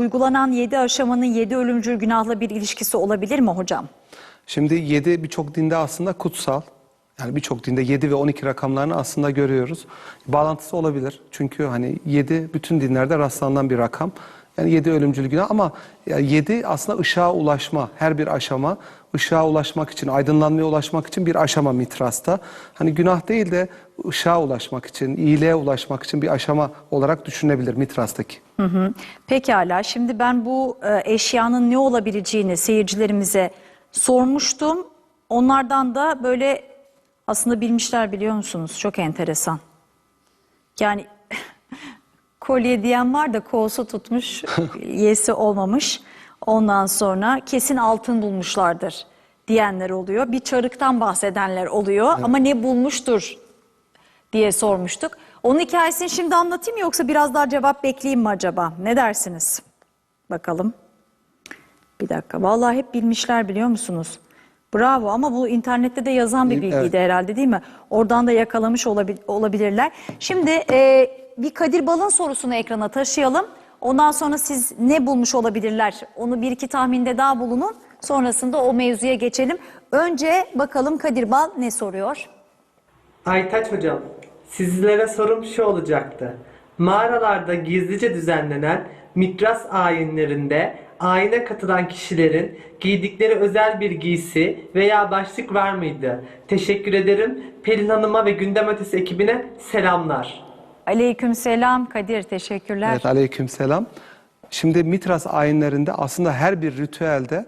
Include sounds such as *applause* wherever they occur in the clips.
uygulanan yedi aşamanın yedi ölümcül günahla bir ilişkisi olabilir mi hocam? Şimdi 7 birçok dinde aslında kutsal. Yani birçok dinde 7 ve 12 rakamlarını aslında görüyoruz. Bağlantısı olabilir. Çünkü hani 7 bütün dinlerde rastlanan bir rakam. Yani 7 ölümcül günah ama 7 aslında ışığa ulaşma, her bir aşama ışığa ulaşmak için, aydınlanmaya ulaşmak için bir aşama mitrasta. Hani günah değil de ışığa ulaşmak için, iyiliğe ulaşmak için bir aşama olarak düşünebilir mitrastaki. Hı hı. Pekala. Şimdi ben bu e, eşyanın ne olabileceğini seyircilerimize sormuştum. Onlardan da böyle aslında bilmişler biliyor musunuz? Çok enteresan. Yani kolye diyen var da koğusu tutmuş, *laughs* yesi olmamış. Ondan sonra kesin altın bulmuşlardır diyenler oluyor. Bir çarıktan bahsedenler oluyor ama ne bulmuştur diye sormuştuk. Onun hikayesini şimdi anlatayım mı yoksa biraz daha cevap bekleyeyim mi acaba? Ne dersiniz? Bakalım. Bir dakika. Vallahi hep bilmişler biliyor musunuz? Bravo ama bu internette de yazan bir Evet. bilgiydi herhalde değil mi? Oradan da yakalamış olabil- olabilirler. Şimdi e, bir Kadir Bal'ın sorusunu ekrana taşıyalım. Ondan sonra siz ne bulmuş olabilirler? Onu bir iki tahminde daha bulunun. Sonrasında o mevzuya geçelim. Önce bakalım Kadir Bal ne soruyor? Aytaç hocam, sizlere sorum şu olacaktı. Mağaralarda gizlice düzenlenen mitras ayinlerinde ayine katılan kişilerin giydikleri özel bir giysi veya başlık var mıydı? Teşekkür ederim. Pelin Hanım'a ve Gündem Ötesi ekibine selamlar. Aleyküm selam Kadir teşekkürler. Evet aleykümselam. Şimdi Mitras ayinlerinde aslında her bir ritüelde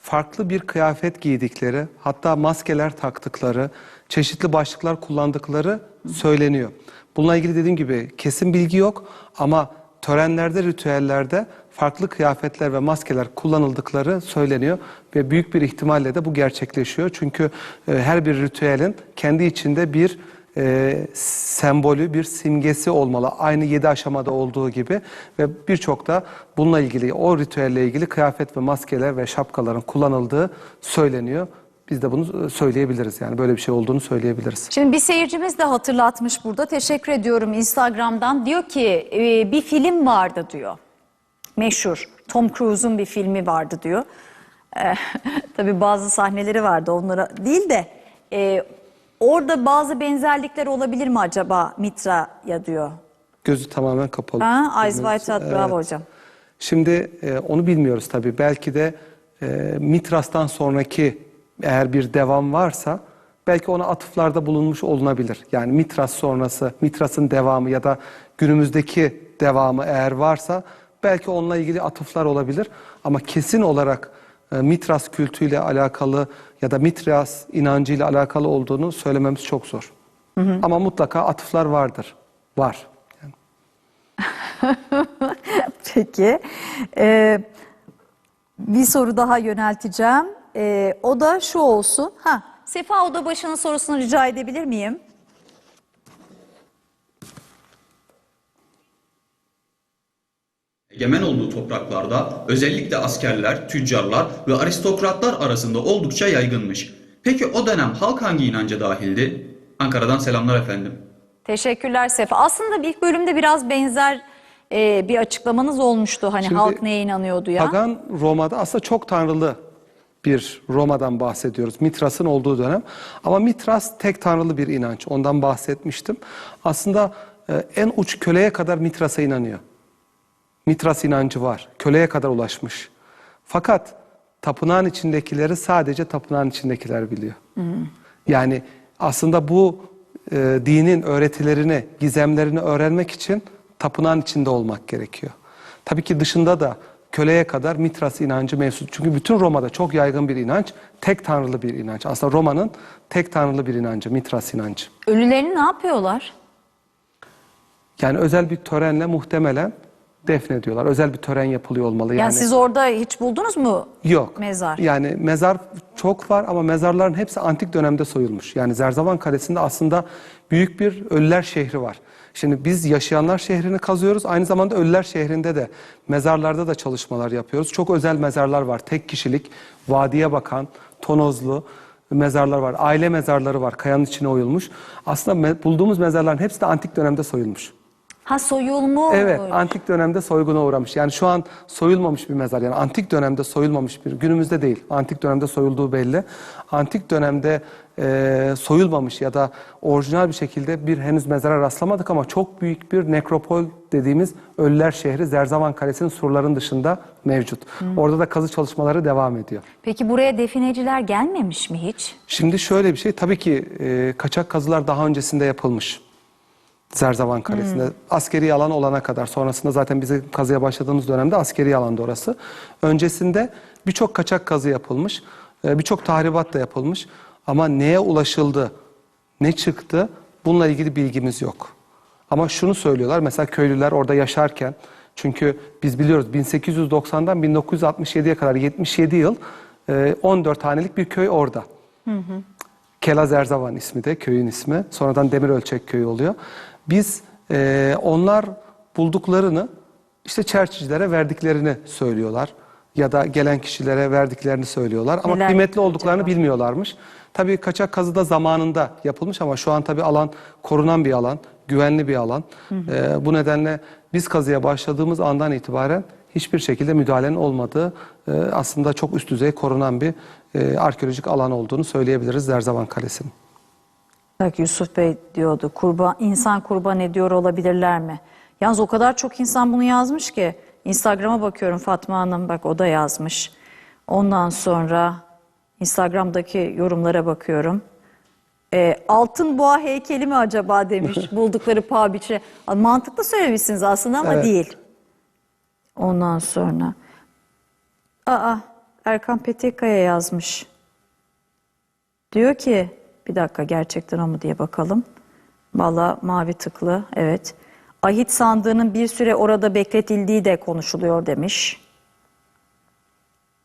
farklı bir kıyafet giydikleri, hatta maskeler taktıkları, çeşitli başlıklar kullandıkları söyleniyor. Bununla ilgili dediğim gibi kesin bilgi yok ama törenlerde, ritüellerde farklı kıyafetler ve maskeler kullanıldıkları söyleniyor ve büyük bir ihtimalle de bu gerçekleşiyor. Çünkü e, her bir ritüelin kendi içinde bir e, sembolü, bir simgesi olmalı. Aynı yedi aşamada olduğu gibi ve birçok da bununla ilgili, o ritüelle ilgili kıyafet ve maskeler ve şapkaların kullanıldığı söyleniyor. Biz de bunu e, söyleyebiliriz yani böyle bir şey olduğunu söyleyebiliriz. Şimdi bir seyircimiz de hatırlatmış burada. Teşekkür ediyorum Instagram'dan. Diyor ki e, bir film vardı diyor. Meşhur. Tom Cruise'un bir filmi vardı diyor. E, *laughs* tabii bazı sahneleri vardı onlara değil de e, orada bazı benzerlikler olabilir mi acaba Mitra'ya diyor. Gözü tamamen kapalı. Ha, Eyes. Wide Shut bravo hocam. Şimdi e, onu bilmiyoruz tabii. Belki de e, Mitras'tan sonraki eğer bir devam varsa belki ona atıflarda bulunmuş olunabilir. Yani Mitras sonrası, Mitras'ın devamı ya da günümüzdeki devamı eğer varsa belki onunla ilgili atıflar olabilir. Ama kesin olarak Mitras kültüyle alakalı ya da Mitras inancıyla alakalı olduğunu söylememiz çok zor. Ama mutlaka atıflar vardır. Var. Yani *laughs* Peki. Ee, bir soru daha yönelteceğim. Ee, o da şu olsun. Ha, Sefa Odabaşı'nın sorusunu rica edebilir miyim? Egemen olduğu topraklarda özellikle askerler, tüccarlar ve aristokratlar arasında oldukça yaygınmış. Peki o dönem halk hangi inanca dahildi? Ankara'dan selamlar efendim. Teşekkürler Sefa. Aslında ilk bölümde biraz benzer e, bir açıklamanız olmuştu. Hani Şimdi halk neye inanıyordu ya? Pagan Roma'da aslında çok tanrılı bir Roma'dan bahsediyoruz. Mitras'ın olduğu dönem. Ama Mitras tek tanrılı bir inanç. Ondan bahsetmiştim. Aslında e, en uç köleye kadar Mitras'a inanıyor. Mitras inancı var. Köleye kadar ulaşmış. Fakat tapınağın içindekileri sadece tapınağın içindekiler biliyor. Yani aslında bu e, dinin öğretilerini, gizemlerini öğrenmek için tapınağın içinde olmak gerekiyor. Tabii ki dışında da köleye kadar Mitras inancı mevcut. Çünkü bütün Roma'da çok yaygın bir inanç, tek tanrılı bir inanç. Aslında Roma'nın tek tanrılı bir inancı, Mitras inancı. Ölülerini ne yapıyorlar? Yani özel bir törenle muhtemelen defnediyorlar. Özel bir tören yapılıyor olmalı. Yani, siz orada hiç buldunuz mu Yok. mezar? Yani mezar çok var ama mezarların hepsi antik dönemde soyulmuş. Yani Zerzavan Kalesi'nde aslında büyük bir ölüler şehri var. Şimdi biz yaşayanlar şehrini kazıyoruz. Aynı zamanda ölüler şehrinde de mezarlarda da çalışmalar yapıyoruz. Çok özel mezarlar var. Tek kişilik, vadiye bakan, tonozlu mezarlar var. Aile mezarları var. Kayanın içine oyulmuş. Aslında bulduğumuz mezarların hepsi de antik dönemde soyulmuş. Ha soyulmuş. Evet, antik dönemde soyguna uğramış. Yani şu an soyulmamış bir mezar. Yani antik dönemde soyulmamış bir, günümüzde değil. Antik dönemde soyulduğu belli. Antik dönemde e, soyulmamış ya da orijinal bir şekilde bir henüz mezara rastlamadık ama çok büyük bir nekropol dediğimiz Ölüler şehri Zerzavan Kalesi'nin surların dışında mevcut. Orada da kazı çalışmaları devam ediyor. Peki buraya defineciler gelmemiş mi hiç? Şimdi şöyle bir şey, tabii ki e, kaçak kazılar daha öncesinde yapılmış. Zerzavan Kalesi'nde askeri alan olana kadar. Sonrasında zaten bize kazıya başladığımız dönemde askeri alanda orası. Öncesinde birçok kaçak kazı yapılmış, e, birçok tahribat da yapılmış. Ama neye ulaşıldı, ne çıktı bununla ilgili bilgimiz yok. Ama şunu söylüyorlar, mesela köylüler orada yaşarken, çünkü biz biliyoruz 1890'dan 1967'ye kadar 77 yıl e, 14 hanelik bir köy orada. Kelaz Erzavan ismi de köyün ismi. Sonradan Demirölçek köyü oluyor. Biz e, onlar bulduklarını işte çerçicilere verdiklerini söylüyorlar. Ya da gelen kişilere verdiklerini söylüyorlar. Ama Neler kıymetli olduklarını acaba? bilmiyorlarmış. Tabii kaçak kazı da zamanında yapılmış ama şu an tabii alan korunan bir alan, güvenli bir alan. E, bu nedenle biz kazıya başladığımız andan itibaren hiçbir şekilde müdahalenin olmadığı e, aslında çok üst düzey korunan bir e, arkeolojik alan olduğunu söyleyebiliriz Zerzavan Kalesi'nin. Bak Yusuf Bey diyordu kurban insan kurban ediyor olabilirler mi? Yalnız o kadar çok insan bunu yazmış ki Instagram'a bakıyorum Fatma Hanım bak o da yazmış. Ondan sonra Instagram'daki yorumlara bakıyorum. Ee, altın boğa heykeli mi acaba demiş *laughs* buldukları paha biçire. Mantıklı söylemişsiniz aslında ama Evet. değil. Ondan sonra Aa Erkan Petekkaya yazmış. Diyor ki bir dakika gerçekten o mu diye bakalım. Valla mavi tıklı evet. Ahit sandığının bir süre orada bekletildiği de konuşuluyor demiş.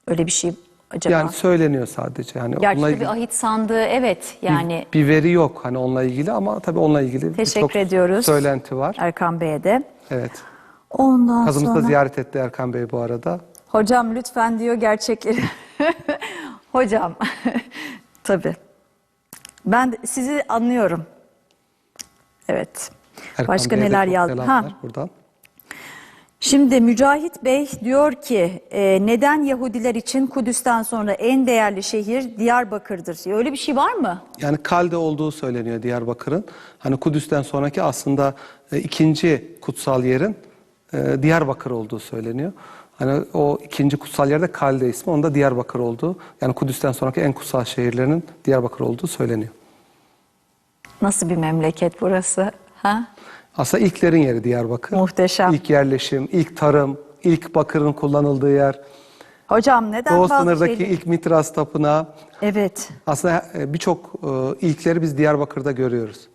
Öyle bir şey acaba? Yani söyleniyor sadece. Yani Gerçi onunla ilgili ahit sandığı evet yani bir veri yok hani onunla ilgili ama tabii onunla ilgili teşekkür ediyoruz. söylenti var. Erkan Bey'e de. Evet. Ondan Kazımızda sonra ziyaret etti Erkan Bey bu arada. hocam lütfen diyor gerçekleri. *laughs* hocam *laughs* tabii. Ben sizi anlıyorum. Evet. Erkan Başka Bey'e de neler çok yazdı? selamlar Ha. buradan. Şimdi Mücahit Bey diyor ki e, neden Yahudiler için Kudüs'ten sonra en değerli şehir Diyarbakır'dır? Öyle bir şey var mı? Yani Kalde olduğu söyleniyor Diyarbakır'ın. Hani Kudüs'ten sonraki aslında e, ikinci kutsal yerin e, Diyarbakır olduğu söyleniyor. Hani o ikinci kutsal yerde Kalde ismi, onda Diyarbakır olduğu. Yani Kudüs'ten sonraki en kutsal şehirlerinin Diyarbakır olduğu söyleniyor. Nasıl bir memleket burası? Ha? Aslında ilklerin yeri Diyarbakır. Muhteşem. İlk yerleşim, ilk tarım, ilk bakırın kullanıldığı yer. Hocam neden Doğu sınırdaki şeyleri- ilk Mitras tapınağı. Evet. Aslında e, birçok e, ilkleri biz Diyarbakır'da görüyoruz.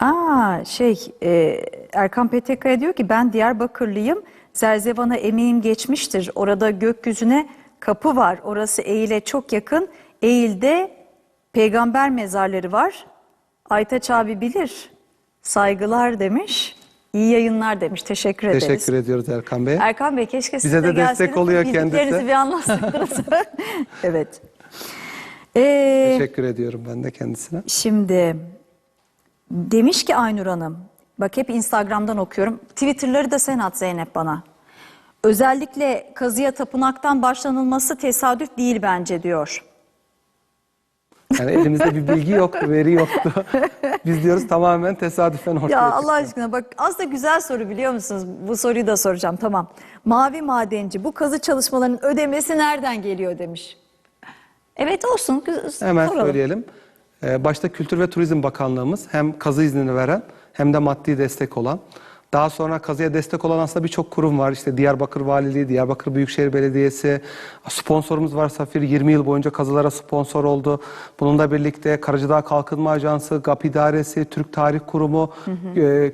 Aa şey e, Erkan Petekkaya diyor ki ben Diyarbakırlıyım. Zerzevan'a emeğim geçmiştir. Orada gökyüzüne kapı var. Orası Eylül'e çok yakın. Eylül'de peygamber mezarları var. Aytaç abi bilir. Saygılar demiş. İyi yayınlar demiş. Teşekkür ederiz. Teşekkür ediyoruz Erkan Bey. Erkan Bey keşke siz Bize de destek gelseniz oluyor kendisi. bir anlatsaydınız. *laughs* *laughs* evet. Ee, Teşekkür ediyorum ben de kendisine. Şimdi demiş ki Aynur Hanım, bak hep Instagram'dan okuyorum. Twitter'ları da sen at Zeynep bana. Özellikle kazıya tapınaktan başlanılması tesadüf değil bence diyor. Yani elimizde bir bilgi yoktu, veri yoktu. Biz diyoruz tamamen tesadüfen ortaya Ya çıktı. Allah aşkına bak aslında güzel soru biliyor musunuz? Bu soruyu da soracağım tamam. Mavi madenci bu kazı çalışmalarının ödemesi nereden geliyor demiş. Evet olsun Hemen soralım. söyleyelim. Ee, başta Kültür ve Turizm Bakanlığımız hem kazı iznini veren hem de maddi destek olan. Daha sonra kazıya destek olan aslında birçok kurum var. İşte Diyarbakır Valiliği, Diyarbakır Büyükşehir Belediyesi, sponsorumuz var Safir 20 yıl boyunca kazılara sponsor oldu. Bununla birlikte Karacadağ Kalkınma Ajansı, GAP İdaresi, Türk Tarih Kurumu, e,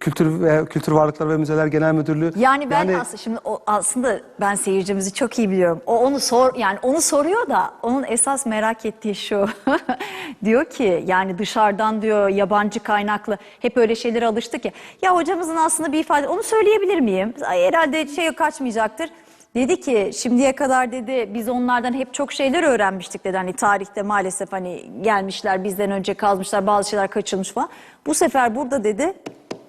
Kültür ve Kültür Varlıkları ve Müzeler Genel Müdürlüğü. Yani ben aslında şimdi o aslında ben seyircimizi çok iyi biliyorum. O onu sor yani onu soruyor da onun esas merak ettiği şu. *laughs* diyor ki yani dışarıdan diyor yabancı kaynaklı hep öyle şeylere alıştık ya. Ya hocamızın aslında bir ifade onu söyleyebilir miyim? Ay, herhalde şey kaçmayacaktır. Dedi ki şimdiye kadar dedi biz onlardan hep çok şeyler öğrenmiştik dedi. Hani tarihte maalesef hani gelmişler bizden önce kazmışlar bazı şeyler kaçılmış falan. Bu sefer burada dedi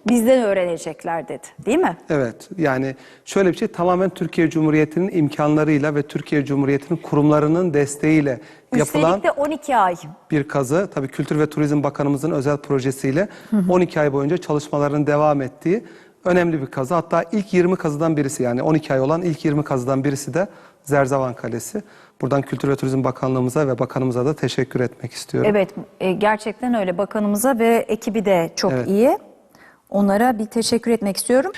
bizden öğrenecekler dedi. Değil mi? Evet yani şöyle bir şey tamamen Türkiye Cumhuriyeti'nin imkanlarıyla ve Türkiye Cumhuriyeti'nin kurumlarının desteğiyle yapılan Üstelik de 12 ay. bir kazı. Tabii Kültür ve Turizm Bakanımızın özel projesiyle 12 ay boyunca çalışmaların devam ettiği önemli bir kazı. Hatta ilk 20 kazıdan birisi yani 12 ay olan ilk 20 kazıdan birisi de Zerzavan Kalesi. Buradan Kültür ve Turizm Bakanlığımıza ve bakanımıza da teşekkür etmek istiyorum. Evet e, gerçekten öyle bakanımıza ve ekibi de çok Evet. iyi. Onlara bir teşekkür etmek istiyorum.